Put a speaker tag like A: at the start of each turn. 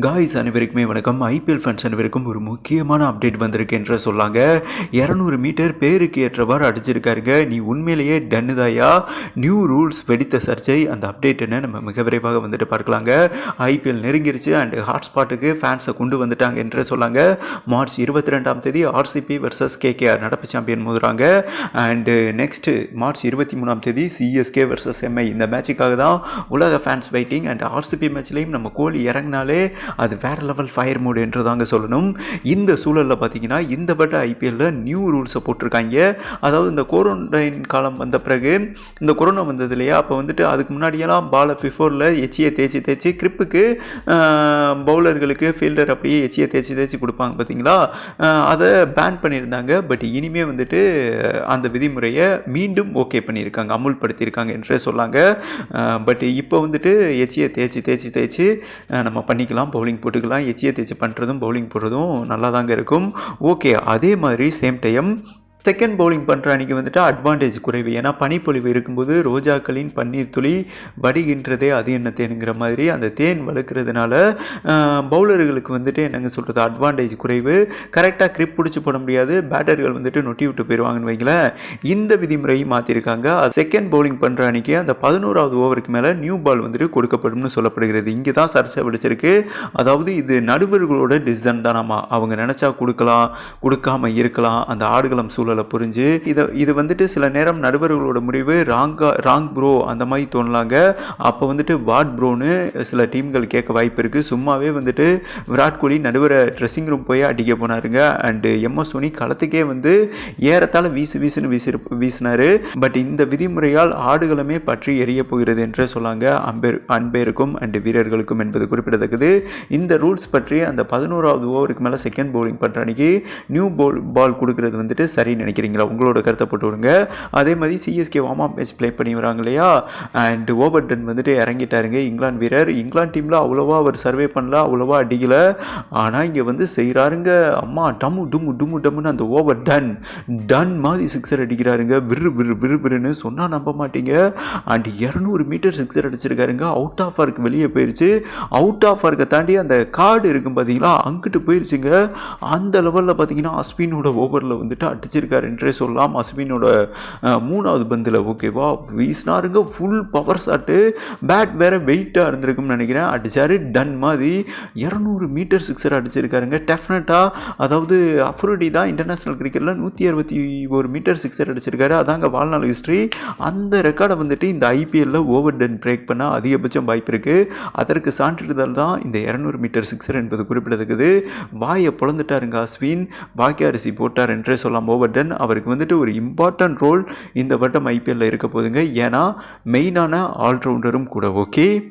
A: Guys அனைவருக்குமே வணக்கம். IPL fans அனைவருக்கும் ஒரு முக்கியமான அப்டேட் வந்திருக்கு என்று சொல்லாங்க. இரநூறு மீட்டர் பேருக்கு ஏற்றவாறு அடிச்சிருக்காருங்க. நீ உண்மையிலேயே டன்னுதாயா நியூ ரூல்ஸ் வெடித்த சர்ச்சை. அந்த அப்டேட் என்ன? நம்ம மிக விரைவாக வந்துட்டு பார்க்கலாங்க. ஐபிஎல் நெருங்கிருச்சு. அண்ட் ஹாட்ஸ்பாட்டுக்கு ஃபேன்ஸை கொண்டு வந்துட்டாங்க என்று சொல்லாங்க. மார்ச் இருபத்தி ரெண்டாம் தேதி ஆர்சிபி வர்சஸ் கேகேஆர் நடப்பு சாம்பியன் மோதுறாங்க. அண்டு நெக்ஸ்ட்டு மார்ச் இருபத்தி மூணாம் தேதி சிஎஸ்கே வர்சஸ் எம்ஐ இந்த மேட்சுக்காக தான் உலக ஃபேன்ஸ் வெயிட்டிங் அண்ட் ஆர்சிபி மேட்ச்லேயும் நம்ம கோலி இறங்கினாலே அது வேறு லெவல் ஃபயர் மூடு என்று தாங்க சொல்லணும். இந்த சூழலில் பார்த்தீங்கன்னா இந்த பட்ட ஐபிஎல்லில் நியூ ரூல்ஸை போட்டிருக்காங்க. அதாவது இந்த குவாரண்டைன் காலம் வந்த பிறகு இந்த கொரோனா வந்தது இல்லையா? அப்போ வந்துட்டு அதுக்கு முன்னாடியெல்லாம் பாலை பிஃபோரில் எச்சியை தேய்ச்சி தேய்ச்சி கிரிப்புக்கு பவுலர்களுக்கு ஃபீல்டர் அப்படியே எச்சியை தேய்ச்சி தேய்ச்சி கொடுப்பாங்க பார்த்தீங்களா அதை பேன் பண்ணியிருந்தாங்க. பட் இனிமே வந்துட்டு அந்த விதிமுறையை மீண்டும் ஓகே பண்ணியிருக்காங்க அமுல்படுத்தியிருக்காங்க என்றே சொல்லாங்க. பட் இப்போ வந்துட்டு எச்சியை தேய்ச்சி தேய்ச்சி தேய்ச்சி நம்ம பண்ணிக்கலாம். பவுலிங் போட்டுக்கலாம். எச்சியை தேய்ச்சி பண்ணுறதும் பவுலிங் போடுறதும் நல்லா தாங்க இருக்கும். ஓகே அதே மாதிரி சேம் டைம் செகண்ட் பவுலிங் பண்ணுற அன்றைக்கி வந்துட்டு அட்வான்டேஜ் குறைவு. ஏன்னா பனிப்பொழிவு இருக்கும்போது ரோஜாக்களின் பன்னீர் துளி வடிகின்றதே அது என்ன தேனுங்கிற மாதிரி அந்த தேன் வளர்க்குறதுனால பவுலர்களுக்கு வந்துட்டு என்னங்க சொல்கிறது அட்வான்டேஜ் குறைவு. கரெக்டாக கிரிப் பிடிச்சி போட முடியாது. பேட்டர்கள் வந்துட்டு நொட்டி விட்டு போயிடுவாங்கன்னு வைங்களேன். இந்த விதிமுறையும் மாற்றிருக்காங்க செகண்ட் பவுலிங் பண்ணுற அன்றைக்கி அந்த பதினோராவது ஓவருக்கு மேலே நியூ பால் வந்துட்டு கொடுக்கப்படும்னு சொல்லப்படுகிறது. இங்கே தான் சர்ச்சை வெடிச்சிருக்கு. அதாவது இது நடுவர்களோட டிசிஷன் தானாமா அவங்க நினச்சா கொடுக்கலாம் கொடுக்காம இருக்கலாம். அந்த ஆடுகளம் சூழல் புரிஞ்சு. இதை இது வந்துட்டு சில நேரம் நடுவர்களோட முடிவு ராங்கா ராங் ப்ரோ அந்த மாதிரி தோணலாங்க. அப்போ வந்துட்டு வாட் ப்ரோன்னு சில டீம்கள் கேட்க வாய்ப்பு இருக்குது சும்மாவே வந்துட்டு விராட் கோலி நடுவரை ட்ரெஸ்ஸிங் ரூம் போய் அடிக்க போனாருங்க. அண்டு எம்எஸ் தோனி களத்துக்கே வந்து ஏறத்தால் வீசு வீசுன்னு வீசி வீசினாரு. பட் இந்த விதிமுறையால் ஆடுகளமே பற்றி எரிய போகிறது என்றே சொல்லாங்க. அம்பேர் அன்பேருக்கும் அண்டு வீரர்களுக்கும் என்பது குறிப்பிடத்தக்கது. இந்த ரூல்ஸ் பற்றி அந்த பதினோராவது ஓவருக்கு மேலே செகண்ட் பவுலிங் பண்ணுற அன்னைக்கு நியூ பால் பால் கொடுக்கறது வந்துட்டு சரி நினைக்கிறீங்களா? உங்களோட கருத்தை போட்டு விடுங்க. அதே மாதிரி CSK warm up match play பண்ணி வராங்க இல்லையா? அண்ட் ஓவர்டன் வந்துட்டு இறங்கிட்டாருங்க. இங்கிலாந்து வீரர். இங்கிலாந்து டீமில் அவ்வளோவா அவர் சர்வே பண்ணல அவ்வளோவா அடிக்கல. ஆனால் இங்கே வந்து செய்கிறாருங்க அம்மா டம்மு டும்மு டும்மு டம்முன்னு அந்த ஓவர் டன் டன் மாதிரி சிக்ஸர் அடிக்கிறாருங்க. விரு விரு விரு விருன்னு சொன்னால் நம்ப மாட்டீங்க. அண்ட் இரநூறு மீட்டர் சிக்ஸர் அடிச்சிருக்காருங்க. அவுட் ஆஃப் ஆர்க் வெளியே போயிருச்சு. அவுட் ஆஃப் ஆர்க்கை தாண்டி அந்த கார்டு இருக்கும் பார்த்தீங்களா அங்கிட்டு போயிருச்சுங்க. அந்த லெவலில் பார்த்தீங்கன்னா அஸ்வினோட ஓவரில் வந்துட்டு அடிச்சிருக்காரு. என்றே சொல்லலாம் அஸ்வினோட மூணாவது பந்தில் ஓகேவா வீசினாருங்க ஃபுல் பவர் ஷாட்டு பேட் வேற வெயிட்டாக இருந்திருக்கும்னு நினைக்கிறேன். அடித்தார் டன் மாதிரி. இரநூறு மீட்டர் சிக்ஸர் அடிச்சிருக்காருங்க. டெஃபினட்டாக அதாவது அஃப்ரோடி தான் இன்டர்நேஷ்னல் கிரிக்கெட்டில் நூற்றி அறுபத்தி ஒரு மீட்டர் சிக்ஸர் அடிச்சிருக்காரு. அதாங்க வாழ்நாள் ஹிஸ்ட்ரி அந்த ரெக்கார்டை வந்துட்டு இந்த ஐபிஎல்ல ஓவர் டன் பிரேக் பண்ண அதிகபட்சம் வாய்ப்பு இருக்குது அதற்கு சான்றிதழ் தான் இந்த இரநூறு மீட்டர் சிக்ஸர் என்பது குறிப்பிடத்தக்கது. வாயை பொழந்துட்டாருங்க அஸ்வின். பாக்கிய அரிசி போட்டார் என்றே சொல்லலாம் ஓவர் டன் அவருக்கு வந்துட்டு ஒரு இம்பார்ட்டன்ட் ரோல் இந்த வட்டம் ஐபிஎல்ல இருக்க போதுங்க. ஏன்னா மெயினான ஆல்ரவுண்டரும் கூட ஓகே